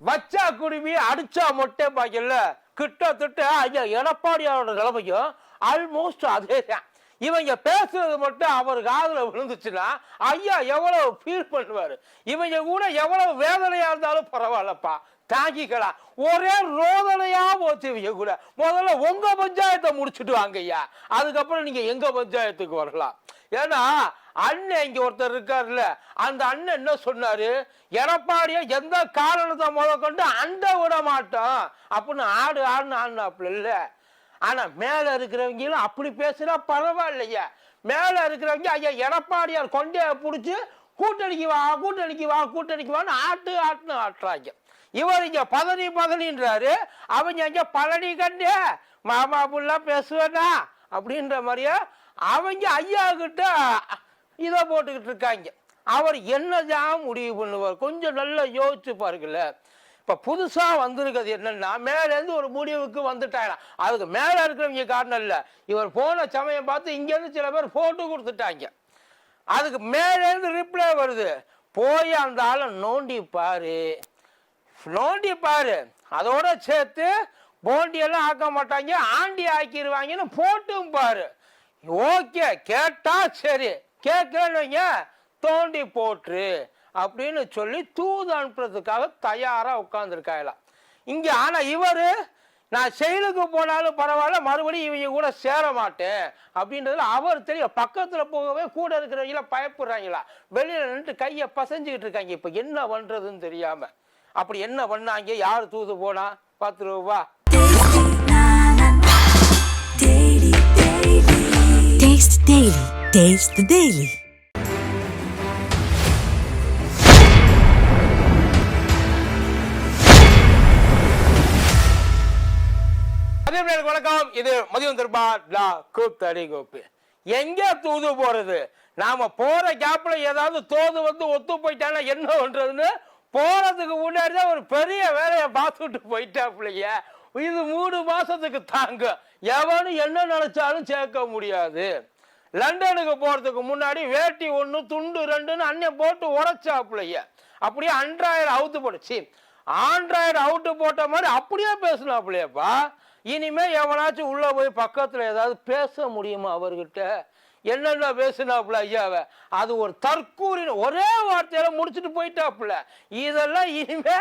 வச்சா குருவி அடிச்சா மொட்டை பாக்கல கிட்டத்தட்ட ஐயா எடப்பாடியாரோட நிலைமையும் ஆல்மோஸ்ட் அதே தான் இவங்க பேசுறது மட்டும் அவர் காதல விழுந்துச்சுன்னா ஐயா எவ்வளவு ஃபீல் பண்ணுவாரு? இவங்க கூட எவ்வளவு வேதனையா இருந்தாலும் பரவாயில்லப்பா. தாங்கிக்கலாம் ஒரே ரோதனையா போச்சு கூட. முதல்ல உங்க பஞ்சாயத்தை முடிச்சுட்டு வாங்க ஐயா. அதுக்கப்புறம் நீங்க எங்க பஞ்சாயத்துக்கு வரலாம். ஏன்னா அண்ணன் இங்க ஒருத்தர் இருக்காருல்ல. அந்த அண்ணன் என்ன சொன்னாரு? எடப்பாடிய எந்த காரணத்தை முத கொண்டு அண்ட விட மாட்டோம் அப்படின்னு ஆடு ஆடுன்னு ஆடினாப்புல இல்ல. ஆனா மேல இருக்கிறவங்களும் அப்படி பேசுனா பரவாயில்லையா. மேல இருக்கிறவங்க ஐயா எடப்பாடியார் கொண்டே பிடிச்சி கூட்டணிக்கு வா கூட்டணிக்கு வா கூட்டணிக்கு வான்னு ஆட்டு ஆட்டுன்னு ஆட்டுறாங்க. இவர் இங்கே பதனி பதனின்றாரு அவங்க இங்கே பழனி கண்டு மாமா புல்லாம் பேசுவேனா அப்படின்ற மாதிரியே அவங்க ஐயா கிட்ட இதை போட்டுக்கிட்டு இருக்காங்க. அவர் என்னதான் முடிவு பண்ணுவார்? கொஞ்சம் நல்லா யோசிச்சு பாருங்கள இப்போ புதுசாக வந்திருக்கிறது என்னன்னா மேலேருந்து ஒரு முடிவுக்கு வந்துட்டாங்க அதுக்கு மேலே இருக்கிறவங்க காரணம் இல்லை. இவர் போன சமயம் பார்த்து இங்கேருந்து சில பேர் ஃபோட்டோ கொடுத்துட்டாங்க. அதுக்கு மேலேருந்து ரிப்ளை வருது. போய் அந்த ஆளை நோண்டி பாரு. நோண்டி பாரு. அதோட சேர்த்து போண்டியெல்லாம் ஆக்க மாட்டாங்க ஆண்டி ஆக்கிடுவாங்கன்னு போட்டும் பாரு. ஓகே கேட்டா சரி. கேட்கலன்னு தோண்டி போட்டுரு அப்படின்னு சொல்லி தூது அனுப்புறதுக்காக தயாராக உட்காந்துருக்காயலாம் இங்கே ஆனால் இவர் நான் செயலுக்கு போனாலும் பரவாயில்ல மறுபடியும் இவங்க கூட சேர மாட்டேன் அப்படின்றதுல அவர் தெரியும் பக்கத்தில் போகவே கூட இருக்கிறவங்கள பயப்படுறாங்களா? வெளியில் நின்று கையை பசஞ்சிக்கிட்டு இருக்காங்க. இப்போ என்ன பண்ணுறதுன்னு தெரியாமல் அப்படி என்ன பண்ணாங்க? யார் தூது போனா? பத்து ரூபா. Taste the daily. Taste வணக்கம். இது மதியம் திருப்பா லா கூத்தடி கோப்பு எங்கே தூது போறது? நாம போகிற கேப்பில் ஏதாவது தோது வந்து ஒத்து போயிட்டானா என்ன பண்றதுன்னு போறதுக்கு முன்னாடி தான் ஒரு பெரிய வேலையை பார்த்துட்டு போயிட்டாப்லைய இது மூணு மாதத்துக்கு தாங்க. எவனும் என்ன நினச்சாலும் சேர்க்க முடியாது. லண்டனுக்கு போறதுக்கு முன்னாடி வேட்டி ஒன்று துண்டு ரெண்டுன்னு அண்ணன் போட்டு உடைச்சாப்புலைய. அப்படியே அண்ட்ராய்டு அவுத்து போடுச்சு ஆண்ட்ராய்டு அவுட்டு போட்ட மாதிரி அப்படியே பேசினாப்புலையப்பா. இனிமே எவனாச்சும் உள்ளே போய் பக்கத்தில் ஏதாவது பேச முடியுமா அவர்கிட்ட? என்னென்ன பேசினாப்புல ஐயாவை? அது ஒரு தற்கூரி ஒரே வார்த்தையில முடிச்சுட்டு போயிட்டாப்புல. இதெல்லாம் இனிமே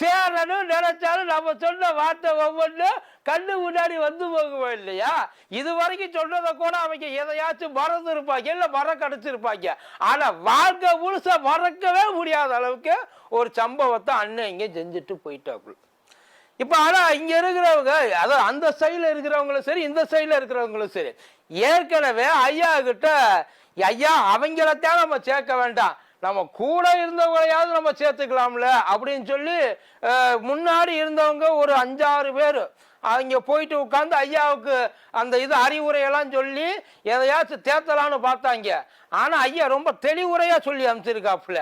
சேரணும் நினைச்சாலும் நம்ம சொன்ன வார்த்தை ஒவ்வொன்றும் கண்ணு முன்னாடி வந்து போகுமா இல்லையா? இது வரைக்கும் சொன்னதை கூட அவங்க எதையாச்சும் மறந்து இருப்பாங்க இல்லை மர கிடச்சிருப்பாங்க ஆனால் வாழ்க்கை முழுசாக மறக்கவே முடியாத அளவுக்கு ஒரு சம்பவத்தை அண்ணன் இங்கே செஞ்சுட்டு போயிட்டாப்புல. இப்போ ஆனால் இங்கே இருக்கிறவங்க அதாவது அந்த சைடில் இருக்கிறவங்களும் சரி இந்த சைடில் இருக்கிறவங்களும் சரி ஏற்கனவே ஐயா கிட்ட ஐயா அவங்களத்தான் நம்ம சேர்க்க வேண்டாம். நம்ம கூட இருந்தவங்களையாவது நம்ம சேர்த்துக்கலாம்ல அப்படின்னு சொல்லி முன்னாடி இருந்தவங்க ஒரு அஞ்சாறு பேர். அவங்க போயிட்டு உட்காந்து ஐயாவுக்கு அந்த இது அறிவுரையெல்லாம் சொல்லி எதையாச்சும் தேர்த்தலான்னு பார்த்தாங்க. ஆனால் ஐயா ரொம்ப தெளிவுரையாக சொல்லி அனுப்பிச்சிருக்காப்புல.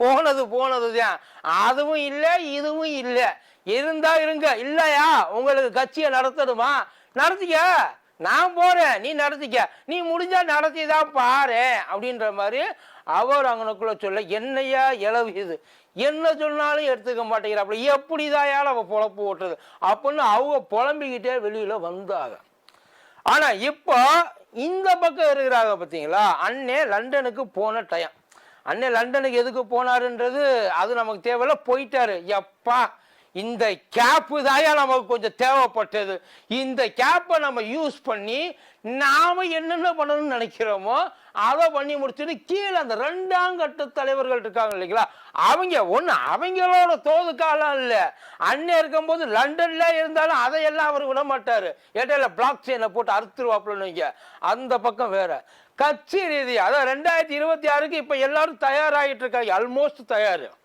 போனது போனது தான் அதுவும் இல்லை இதுவும் இல்லை. இருந்தா இருங்க. இல்லையா? உங்களுக்கு கட்சியை நடத்தணுமா? நடத்திக்க. நான் போறேன். நீ நடத்திக்க. நீ முடிஞ்சா நடத்தி தான் பாரு. அப்படின்ற மாதிரி அவர் அவனுக்குள்ள சொல்ல என்னையா இளவு இது? என்ன சொன்னாலும் எடுத்துக்க மாட்டேங்கிறாப்புல எப்படிதாயால அவ பொழப்பு ஓட்டுறது? அப்படின்னு அவங்க புலம்பிக்கிட்டே வெளியில வந்தாங்க. ஆனா இப்போ இந்த பக்கம் இருக்கிறாங்க பார்த்தீங்களா? அண்ணே லண்டனுக்கு போன டைம் அண்ணே லண்டனுக்கு எதுக்கு போனாருன்றது அது நமக்கு தேவையில்ல போயிட்டாரு. எப்பா இந்த கேப்பு தாயா நமக்கு கொஞ்சம் தேவைப்பட்டது. இந்த கேப்பை நம்ம யூஸ் பண்ணி நாம என்னென்ன பண்ணணும்னு நினைக்கிறோமோ அதை பண்ணி முடிச்சுட்டு கீழே அந்த ரெண்டாம் கட்ட தலைவர்கள் இருக்காங்க இல்லைங்களா? அவங்க ஒன்று அவங்களோட தோதுக்காலாம் இல்லை. அண்ணன் இருக்கும்போது லண்டன்ல இருந்தாலும் அதையெல்லாம் அவர் விட மாட்டார் இடையில பிளாக் செயினை போட்டு அறுத்துருவாப்புலன்னு வைங்க. அந்த பக்கம் வேற. கட்சி ரீதி அதான் ரெண்டாயிரத்தி இருபத்தி ஆறுக்கு இப்போ எல்லாரும் தயாராகிட்டு இருக்காங்க. ஆல்மோஸ்ட் தயார்.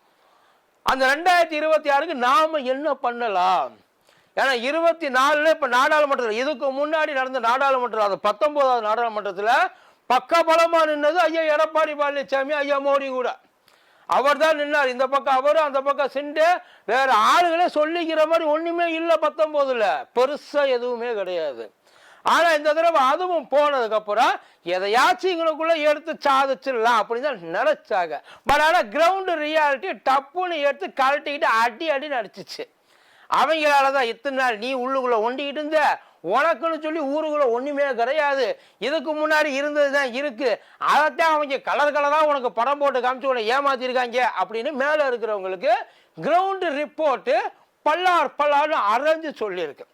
அந்த ரெண்டாயிரத்தி இருபத்தி ஆறுக்கு நாம் என்ன பண்ணலாம்? ஏன்னா இருபத்தி நாலில் இப்போ நாடாளுமன்றத்தில் இதுக்கு முன்னாடி நடந்த நாடாளுமன்றம் அது நாடாளுமன்றத்தில் பக்க பலமாக நின்னது ஐயா எடப்பாடி பழனிசாமி ஐயா மோடி கூட. அவர் தான் நின்னார். இந்த பக்கம் அவரும் அந்த பக்கம் சென்று வேற ஆளுகளே சொல்லிக்கிற மாதிரி ஒன்றுமே இல்லை பத்தொம்போதில் பெருசாக எதுவுமே கிடையாது. ஆனால் இந்த தடவை அதுவும் போனதுக்கப்புறம் எதையாச்சும் இவங்களுக்குள்ள எடுத்து சாதிச்சிடலாம் அப்படின்னு தான் நினச்சாங்க. பட் ஆனால் கிரவுண்டு ரியாலிட்டி டப்புன்னு எடுத்து கழட்டிக்கிட்டு அடி அடி நடிச்சிச்சு. அவங்களால தான் இத்தனை நாள் நீ உள்ளுக்குள்ள ஒண்டிக்கிட்டு இருந்த. உனக்குன்னு சொல்லி ஊருக்குள்ள ஒன்றுமே கிடையாது. இதுக்கு முன்னாடி இருந்தது தான் இருக்கு. அதைத்தான் அவங்க கலர் கலராக உனக்கு படம் போட்டு காமிச்சு உன்னை ஏமாத்திருக்காங்க அப்படின்னு மேலே இருக்கிறவங்களுக்கு கிரவுண்டு ரிப்போர்ட்டு பல்லார் பல்லார்னு அரைஞ்சு சொல்லியிருக்கு.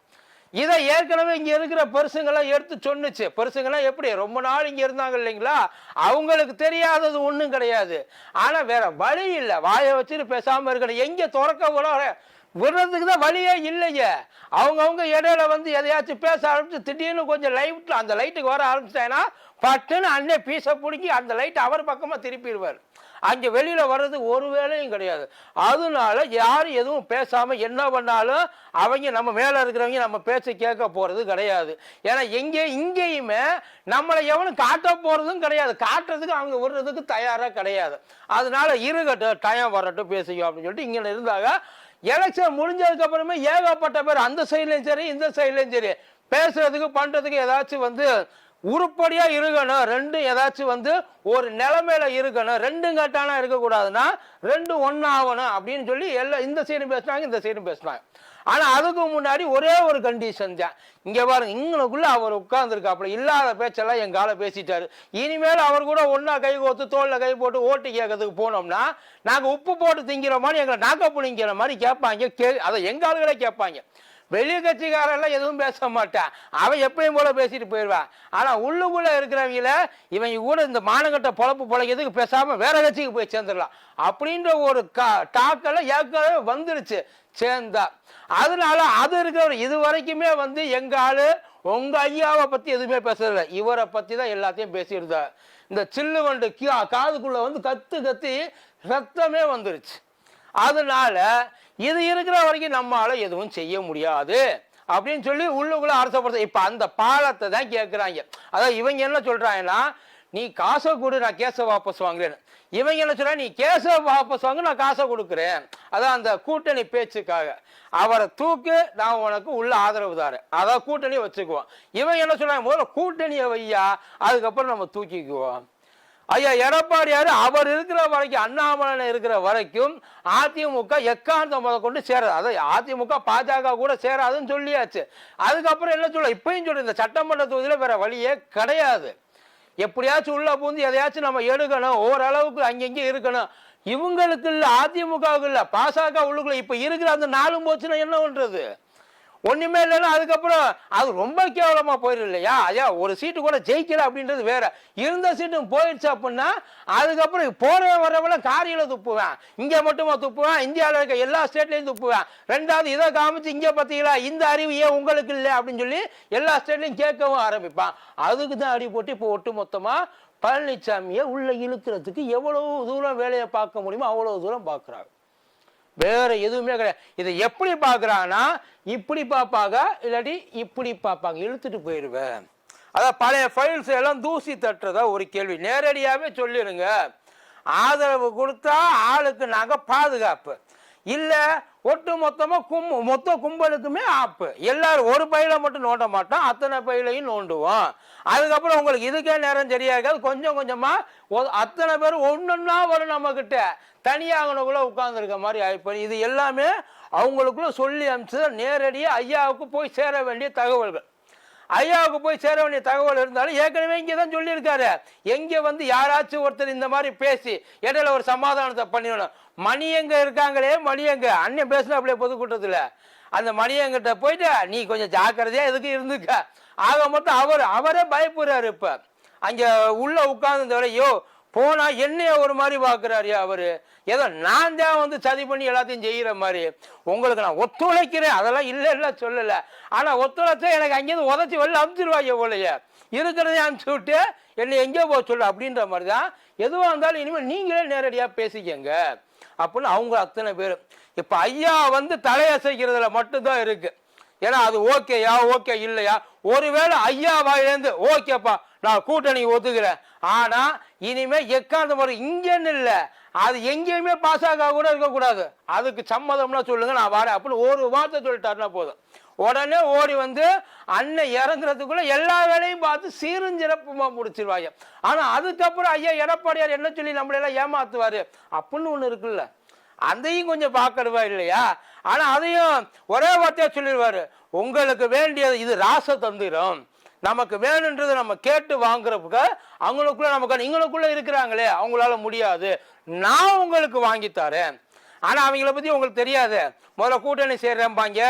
இதை ஏற்கனவே இங்க இருக்கிற பெருசுங்கெல்லாம் எடுத்து சொன்னுச்சு. பெருசுங்கெல்லாம் எப்படி? ரொம்ப நாள் இங்க இருந்தாங்க இல்லைங்களா? அவங்களுக்கு தெரியாதது ஒண்ணும் கிடையாது. ஆனா வேற வழி இல்லை. வாயை வச்சுட்டு பேசாம இருக்கணும். எங்க திறக்க கூட விடுறதுக்கு தான் வழியே இல்லையே. அவங்கவுங்க இடையில வந்து எதையாச்சும் பேச ஆரம்பிச்சு திடீர்னு கொஞ்சம் லைட் அந்த லைட்டுக்கு வர ஆரம்பிச்சிட்டாங்கன்னா பட்டுன்னு அண்ணே பீஸை பிடிக்கி அந்த லைட் அவர் பக்கமா திருப்பிடுவார். அங்கே வெளியில் வர்றது ஒரு வேலையும் கிடையாது. அதனால யாரும் எதுவும் பேசாமல் என்ன பண்ணாலும் அவங்க நம்ம மேலே இருக்கிறவங்க நம்ம பேச கேட்க போகிறது கிடையாது. ஏன்னா எங்கே இங்கேயுமே நம்மளை எவனும் காட்ட போகிறதும் கிடையாது. காட்டுறதுக்கு அவங்க விடுறதுக்கு தயாராக கிடையாது. அதனால இருக்கட்டும் டயம் வரட்டும் பேசிக்கோ அப்படின்னு சொல்லிட்டு இங்கே இருந்தாங்க. எலெக்ஷன் முடிஞ்சதுக்கு அப்புறமே ஏகப்பட்ட பேர் அந்த சைட்லேயும் சரி இந்த சைட்லேயும் சரி. பேசுறதுக்கு பண்ணுறதுக்கு ஏதாச்சும் வந்து உருப்படியா இருக்கணும். ரெண்டும் ஏதாச்சும் வந்து ஒரு நிலைமையில இருக்கணும். ரெண்டும் கட்டானா இருக்கக்கூடாதுன்னா ரெண்டும் ஒன்னாகணும் அப்படின்னு சொல்லி எல்லாம் இந்த சைடும் பேசினாங்க இந்த சைடும் பேசினாங்க. ஆனால் அதுக்கு முன்னாடி ஒரே ஒரு கண்டிஷன் தான். இங்கே பாருங்க இங்களுக்குள்ளே அவர் உட்காந்துருக்காப்புல இல்லாத பேச்செல்லாம் என் கால பேசிட்டாரு. இனிமேல் அவர் கூட ஒன்றா கை கோத்து தோளில் கை போட்டு ஓட்டு கேட்கறதுக்கு போனோம்னா நாங்கள் உப்பு போட்டு திங்கிற மாதிரி எங்களை நாக்க பிடிங்கிற மாதிரி கேட்பாங்க. கே அதை எங்கள் ஆளுகளே கேட்பாங்க. வெளி கட்சிக்காரெல்லாம் எதுவும் பேச மாட்டான். அவன் எப்பயும் போல பேசிட்டு போயிடுவான் ஆனால் உள்ளுக்குள்ள இருக்கிறவங்கள இவங்க கூட இந்த மானங்கட்ட பொழப்பு பொழைக்கிறதுக்கு பேசாமல் வேற கட்சிக்கு போய் சேர்ந்துடலாம். அப்படின்ற ஒரு கா டாக்கெல்லாம் ஏற்கனவே வந்துருச்சு. சேர்ந்தா. அதனால அது இருக்கிறவர் இது வரைக்குமே வந்து எங்க ஆளு உங்க ஐயாவை பத்தி எதுவுமே பேசுறதில்ல இவரை பத்தி தான் எல்லாத்தையும் பேசியிருந்தார் இந்த சில்லு வண்டு கீ- காதுக்குள்ள வந்து கத்து கத்தி ரத்தமே வந்துருச்சு. அதனால இது இருக்கிற வரைக்கும் நம்மளால் எதுவும் செய்ய முடியாது அப்படின்னு சொல்லி உள்ளுக்குள்ள அரசப்படுத்த இப்ப அந்த பாலத்தை தான் கேட்கிறாங்க அதாவது இவங்க என்ன சொல்றாங்கன்னா நீ காசை கொடு நான் கேஸை வாபஸ் வாங்குறேன்னு. இவங்க என்ன சொல்றா நீ கேஸை வாபஸ் வாங்க நான் காசை கொடுக்குறேன். அதான் அந்த கூட்டணி பேச்சுக்காக. அவரை தூக்கு நான் உனக்கு உள்ள ஆதரவு தாரேன் அதான் கூட்டணி வச்சுக்குவோம். இவங்க என்ன சொல்றாங்க முதல்ல கூட்டணியை வையா அதுக்கப்புறம் நம்ம தூக்கிக்குவோம். ஐயா எடப்பாடியார் அவர் இருக்கிற வரைக்கும் அண்ணாமலை இருக்கிற வரைக்கும் அதிமுக எக்காந்தம் முத கொண்டு சேராது. அதை அதிமுக பாஜக கூட சேராதுன்னு சொல்லியாச்சு. அதுக்கப்புறம் என்ன சொல்ல இப்பயும் சொல்ற இந்த சட்டமன்ற தொகுதியில் வேற வழியே கிடையாது. எப்படியாச்சும் உள்ள பூந்து எதையாச்சும் நம்ம எடுக்கணும் ஓரளவுக்கு அங்கங்கே இருக்கணும். இவங்களுக்கு இல்லை அதிமுகவுக்கு இல்லை பாசக உள்ளுக்குள்ள இப்போ இருக்கிற அந்த நாலும் போச்சுன்னா என்ன பண்ணுறது ஒன்றுமே இல்லைன்னா அதுக்கப்புறம் அது ரொம்ப கேவலமாக போயிடும் இல்லையா? ஐயா ஒரு சீட்டு கூட ஜெயிக்கல அப்படின்றது வேற. இருந்த சீட்டும் போயிடுச்சு அப்படின்னா அதுக்கப்புறம் போகிற வரவெல்லாம் காரியில் துப்புவேன். இங்கே மட்டுமா துப்புவேன்? இந்தியாவில் இருக்க எல்லா ஸ்டேட்லேயும் துப்புவேன். ரெண்டாவது இதை காமிச்சு இங்கே பார்த்தீங்களா இந்த அறிவு ஏன் உங்களுக்கு இல்லை? அப்படின்னு சொல்லி எல்லா ஸ்டேட்லேயும் கேட்கவும் ஆரம்பிப்பான். அதுக்கு தான் அடி போட்டு இப்போ ஒட்டு மொத்தமாக பழனிசாமியை உள்ளே இழுக்கிறதுக்கு எவ்வளோ தூரம் வேலையை பார்க்க முடியுமோ அவ்வளோ தூரம் பார்க்குறாங்க வேற எதுவுமே கிடையாது. இதை எப்படி பார்க்கறாங்கன்னா இப்படி பார்ப்பாங்க இல்லாட்டி இப்படி பார்ப்பாங்க. இழுத்துட்டு போயிடுவேன். அதான் பழைய ஃபைல்ஸ் எல்லாம் தூசி தட்டுறதா ஒரு கேள்வி. நேரடியாகவே சொல்லிடுங்க ஆதரவு கொடுத்தா ஆளுக்கு நாங்கள் பாதுகாப்பு. இல்லை ஒட்டு மொத்தமாக கும் மொத்த கும்பலுக்குமே ஆப்பு எல்லாரும் ஒரு பையில மட்டும் நோண்ட மாட்டோம் அத்தனை பையிலையும் நோண்டுவோம். அதுக்கப்புறம் உங்களுக்கு இதுக்கே நேரம் சரியா இருக்காது கொஞ்சம் கொஞ்சமாக அத்தனை பேர் ஒன்றுன்னா வரும் நம்மக்கிட்ட தனியாகனக்குள்ளே உட்காந்துருக்க மாதிரி ஆயிப்போம். இது எல்லாமே அவங்களுக்குள்ள சொல்லி அனுப்பிச்சு நேரடியாக ஐயாவுக்கு போய் சேர வேண்டிய தகவல்கள். ஐயாவுக்கு போய் சேர வேண்டிய தகவல் இருந்தாலும் ஏற்கனவே இங்கே தான் சொல்லியிருக்காரு. எங்கே வந்து யாராச்சும் ஒருத்தர் இந்த மாதிரி பேசி இடையில ஒரு சமாதானத்தை பண்ணிடணும். மணியங்க இருக்காங்களே? மணியங்க அண்ணன் பேசுனா அப்படியே பொதுக்கூட்டத்தில். அந்த மணியங்கிட்ட போயிட்டு நீ கொஞ்சம் ஜாக்கிரதையாக எதுக்கு இருந்துக்க? ஆக மொத்தம் அவர் அவரே பயப்படுறாரு இப்போ. அங்கே உள்ளே உட்கார்ந்து வரையோ போனா என்னைய ஒரு மாதிரி பாக்குறாருயா அவரு. ஏதோ நான் தான் வந்து சதி பண்ணி எல்லாத்தையும் செய்கிற மாதிரி. உங்களுக்கு நான் ஒத்துழைக்கிறேன். அதெல்லாம் இல்ல சொல்லலை. ஆனால் ஆனா ஒத்துழைச்சா எனக்கு அங்கேயிருந்து உதச்சி வெளில அனுப்பிச்சிருவாங்க போலயே. இருக்கிறதே அனுப்பிச்சு விட்டு என்னை எங்கேயோ போக சொல்லு அப்படின்ற மாதிரி தான். எதுவாக இருந்தாலும் இனிமேல் நீங்களே நேரடியாக பேசிக்கங்க. அப்படின்னு அவங்க அத்தனை பேர். இப்போ ஐயா வந்து தலையசைக்கிறதுல மட்டும்தான் இருக்குது ஏன்னா அது ஓகேயா ஓகே இல்லையா? ஒருவேளை ஐயா வாயிலேருந்து ஓகேப்பா. நான் கூட்டணி ஒத்துக்கிறேன். ஆனால் இனிமேல் எக்காந்த முறை இங்கேன்னு இல்லை. அது எங்கேயுமே பாஸ் ஆக கூட இருக்கக்கூடாது. அதுக்கு சம்மதம்னா சொல்லுங்கள் நான் வரேன். அப்படின்னு ஒரு வார்த்தை சொல்லிட்டாருன்னா போதும். உடனே ஓடி வந்து அண்ணன் இறங்குறதுக்குள்ள எல்லா வேலையும் பார்த்து சீருஞ்சிறப்புமா முடிச்சிருவாங்க. ஆனா அதுக்கப்புறம் ஐயா எடப்பாடியார் என்ன சொல்லி நம்மளெல்லாம் ஏமாத்துவாரு? அப்படின்னு ஒண்ணு இருக்குல்ல. அதையும் கொஞ்சம் பார்க்கணுமா இல்லையா? ஆனா அதையும் ஒரே வார்த்தையா சொல்லிடுவாரு. உங்களுக்கு வேண்டியது இது ராச தந்திரம் நமக்கு வேணுன்றதை நம்ம கேட்டு வாங்குறப்ப அவங்களுக்குள்ள நமக்கு இவங்களுக்குள்ள இருக்கிறாங்களே அவங்களால முடியாது. நான் உங்களுக்கு வாங்கி தரேன். ஆனா அவங்கள பத்தி உங்களுக்கு தெரியாது. முதல்ல கூட்டணி சேர்றேன்பாங்க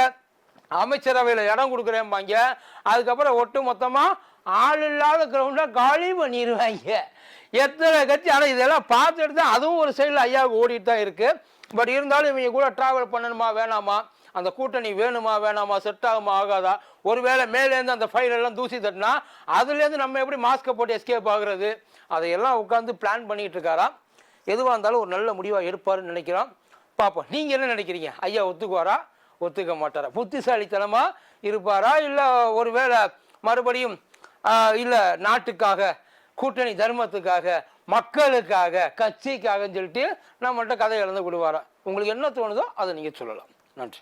அமைச்சரவையில் இடம் கொடுக்குறேன்பாங்க அதுக்கப்புறம் ஒட்டு மொத்தமா ஆள் இல்லாத கிரவுண்டா காலி பண்ணிடுவாங்க எத்தனை கட்சி ஆனால் இதெல்லாம் பார்த்துட்டு தான் அதுவும் ஒரு சைடில் ஐயாவுக்கு ஓடிட்டு தான் இருக்குது பட் இருந்தாலும் இவங்க கூட ட்ராவல் பண்ணணுமா வேணாமா? அந்த கூட்டணி வேணுமா வேணாமா செட் ஆகுமா ஆகாதா? ஒருவேளை மேலேருந்து அந்த ஃபைல் எல்லாம் தூசி தட்டினா அதுலேருந்து நம்ம எப்படி மாஸ்க்கை போட்டு எஸ்கேப் ஆகுறது? அதையெல்லாம் உட்காந்து பிளான் பண்ணிகிட்டு இருக்காராம் எதுவாக இருந்தாலும் ஒரு நல்ல முடிவாக எடுப்பாருன்னு நினைக்கிறோம். பார்ப்போம் நீங்கள் என்ன நினைக்கிறீங்க? ஐயா ஒத்துக்குவாரா? ஒத்துக்க மாட்டாரா? புத்திசாலித்தனமாக இருப்பாரா? இல்லை ஒருவேளை மறுபடியும் இல்லை நாட்டுக்காக கூட்டணி தர்மத்துக்காக மக்களுக்காக கட்சிக்காகன்னு சொல்லிட்டு நம்மள்கிட்ட கதை இழந்து விடுவாரா? உங்களுக்கு என்ன தோணுதோ அதை நீங்கள் சொல்லலாம். நன்றி.